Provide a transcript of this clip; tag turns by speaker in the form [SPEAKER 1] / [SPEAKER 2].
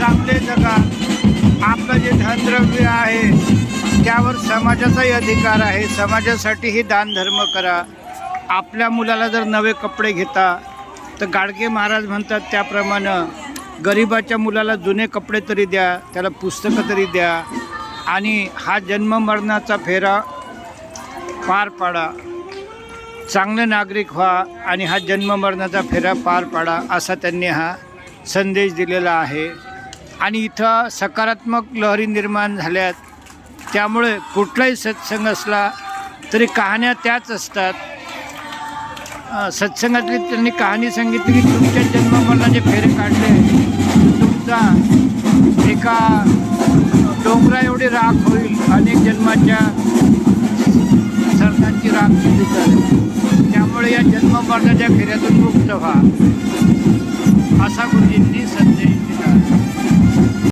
[SPEAKER 1] बघा आपलं जे धनद्रव्य आहे त्यावर समाजाचाही अधिकार आहे. समाजासाठीही दानधर्म करा. आपल्या मुलाला जर नवे कपडे घेता तर गाडगे महाराज म्हणतात त्याप्रमाणे गरिबाच्या मुलाला जुने कपडे तरी द्या त्याला पुस्तकं तरी द्या आणि हा जन्म मरणाचा फेरा पार पाडा. चांगले नागरिक व्हा आणि हा जन्म मरणाचा फेरा पार पाडा असा त्यांनी हा संदेश दिलेला आहे. आणि इथं सकारात्मक लहरी निर्माण झाल्यात. त्यामुळे कुठलाही सत्संग असला तरी कहाण्या त्याच असतात. सत्संगातली त्यांनी कहाणी सांगितली की तुमच्या जन्ममरणाचे फेरे काढले तुमचा एका डोंगरा एवढी राख होईल अनेक जन्माच्या सरदांची राख केली जाईल त्यामुळे या जन्ममरणाच्या फेऱ्यातून मुक्त व्हा असा गुरु